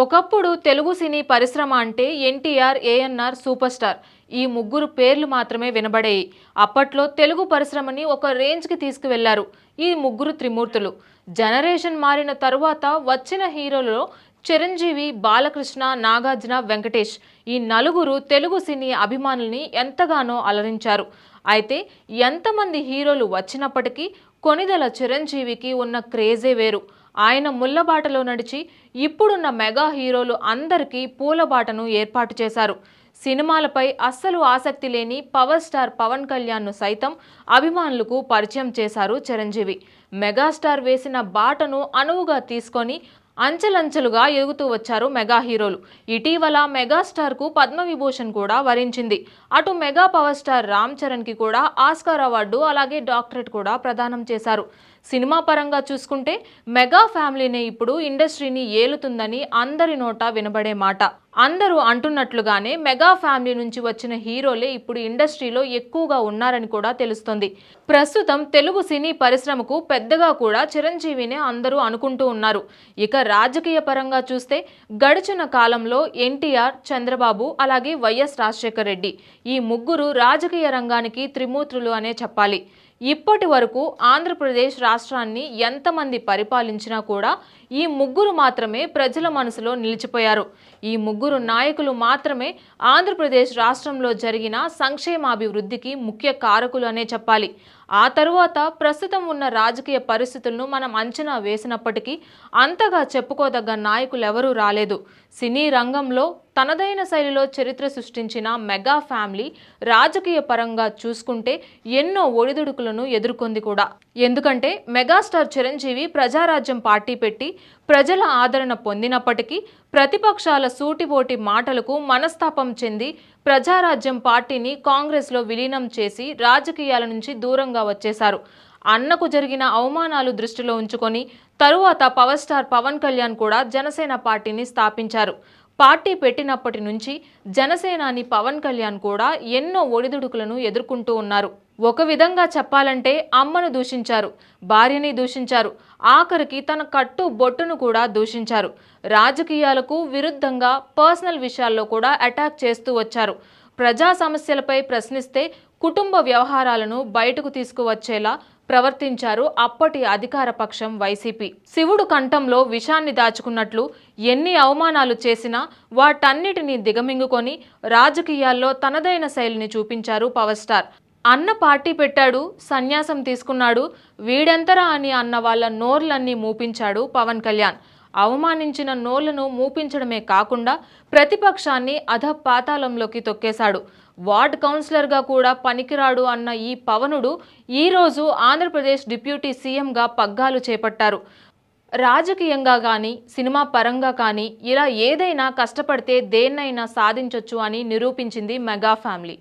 ఒకప్పుడు తెలుగు సినీ పరిశ్రమ అంటే ఎన్టీఆర్ ఏఎన్ఆర్ సూపర్ స్టార్ ఈ ముగ్గురు పేర్లు మాత్రమే వినబడేవి అప్పట్లో తెలుగు పరిశ్రమని ఒక రేంజ్కి తీసుకువెళ్ళారు ఈ ముగ్గురు త్రిమూర్తులు. జనరేషన్ మారిన తరువాత వచ్చిన హీరోలలో చిరంజీవి బాలకృష్ణ నాగార్జున వెంకటేష్ ఈ నలుగురు తెలుగు సినీ అభిమానుల్ని ఎంతగానో అలరించారు. అయితే ఎంతమంది హీరోలు వచ్చినప్పటికీ కొనిదల చిరంజీవికి ఉన్న క్రేజే వేరు. ఆయన ముళ్ళబాటలో నడిచి ఇప్పుడున్న మెగా హీరోలు అందరికీ పూలబాటను ఏర్పాటు చేశారు. సినిమాలపై అస్సలు ఆసక్తి లేని పవర్ స్టార్ పవన్ కళ్యాణ్ను సైతం అభిమానులకు పరిచయం చేశారు చిరంజీవి. మెగాస్టార్ వేసిన బాటను అనువుగా తీసుకొని అంచెలంచెలుగా ఎదుగుతూ వచ్చారు మెగా హీరోలు. ఇటీవల మెగాస్టార్కు పద్మవిభూషణ్ కూడా వరించింది. అటు మెగా పవర్ స్టార్ రామ్ చరణ్కి కూడా ఆస్కార్ అవార్డు అలాగే డాక్టరేట్ కూడా ప్రదానం చేశారు. సినిమా పరంగా చూసుకుంటే మెగా ఫ్యామిలీనే ఇప్పుడు ఇండస్ట్రీని ఏలుతుందని అందరి నోట వినబడే మాట. అందరూ అంటున్నట్లుగానే మెగా ఫ్యామిలీ నుంచి వచ్చిన హీరోలే ఇప్పుడు ఇండస్ట్రీలో ఎక్కువగా ఉన్నారని కూడా తెలుస్తుంది. ప్రస్తుతం తెలుగు సినీ పరిశ్రమకు పెద్దగా కూడా చిరంజీవినే అందరూ అనుకుంటూ ఉన్నారు. ఇక రాజకీయ పరంగా చూస్తే గడిచిన కాలంలో ఎన్టీఆర్ చంద్రబాబు అలాగే వైఎస్ రాజశేఖర రెడ్డి ఈ ముగ్గురు రాజకీయ రంగానికి త్రిమూర్తులు అనే చెప్పాలి. ఇప్పటి వరకు ఆంధ్రప్రదేశ్ రాష్ట్రాన్ని ఎంతమంది పరిపాలించినా కూడా ఈ ముగ్గురు మాత్రమే ప్రజల మనసులో నిలిచిపోయారు. ఈ ముగ్గురు నాయకులు మాత్రమే ఆంధ్రప్రదేశ్ రాష్ట్రంలో జరిగిన సంక్షేమాభివృద్ధికి ముఖ్య కారకులు అనే చెప్పాలి. ఆ తరువాత ప్రస్తుతం ఉన్న రాజకీయ పరిస్థితులను మనం అంచనా వేసినప్పటికీ అంతగా చెప్పుకోదగ్గ నాయకులు ఎవరూ రాలేదు. సినీ రంగంలో తనదైన శైలిలో చరిత్ర సృష్టించిన మెగా ఫ్యామిలీ రాజకీయ పరంగా చూసుకుంటే ఎన్నో ఒడిదుడుకులను ఎదుర్కొంది కూడా. ఎందుకంటే మెగాస్టార్ చిరంజీవి ప్రజారాజ్యం పార్టీ పెట్టి ప్రజల ఆదరణ పొందినప్పటికీ ప్రతిపక్షాల సూటిపోటి మాటలకు మనస్తాపం చెంది ప్రజారాజ్యం పార్టీని కాంగ్రెస్లో విలీనం చేసి రాజకీయాల నుంచి దూరంగా వచ్చేశారు. అన్నకు జరిగిన అవమానాలు దృష్టిలో ఉంచుకొని తరువాత పవర్ స్టార్ పవన్ కళ్యాణ్ కూడా జనసేన పార్టీని స్థాపించారు. పార్టీ పెట్టినప్పటి నుంచి జనసేనాని పవన్ కళ్యాణ్ కూడా ఎన్నో ఒడిదుడుకులను ఎదుర్కొంటూ ఉన్నారు. ఒక విధంగా చెప్పాలంటే అమ్మను దూషించారు భార్యని దూషించారు ఆఖరికి తన కట్టు బొట్టును కూడా దూషించారు. రాజకీయాలకు విరుద్ధంగా పర్సనల్ విషయాల్లో కూడా అటాక్ చేస్తూ వచ్చారు. ప్రజా సమస్యలపై ప్రశ్నిస్తే కుటుంబ వ్యవహారాలను బయటకు తీసుకువచ్చేలా ప్రవర్తించారు అప్పటి అధికార పక్షం వైసీపీ. శివుడు కంఠంలో విషాన్ని దాచుకున్నట్లు ఎన్ని అవమానాలు చేసినా వాటన్నిటినీ దిగమింగుకొని రాజకీయాల్లో తనదైన శైలిని చూపించారు పవర్ స్టార్. అన్న పార్టీ పెట్టాడు సన్యాసం తీసుకున్నాడు. వీడెంతరా అని అన్న వాళ్ళ నోర్లన్నీ మూపించాడు పవన్ కళ్యాణ్. అవమానించిన నోళ్ళను మూపించడమే కాకుండా ప్రతిపక్షాన్ని అధపాతాళంలోకి తొక్కేశాడు. వార్డ్ కౌన్సిలర్గా కూడా పనికిరాడు అన్న ఈ పవనుడు ఈరోజు ఆంధ్రప్రదేశ్ డిప్యూటీ సీఎంగా పగ్గాలు చేపట్టారు. రాజకీయంగా కానీ సినిమా పరంగా కానీ ఇలా ఏదైనా కష్టపడితే దేన్నైనా సాధించొచ్చు అని నిరూపించింది మెగా ఫ్యామిలీ.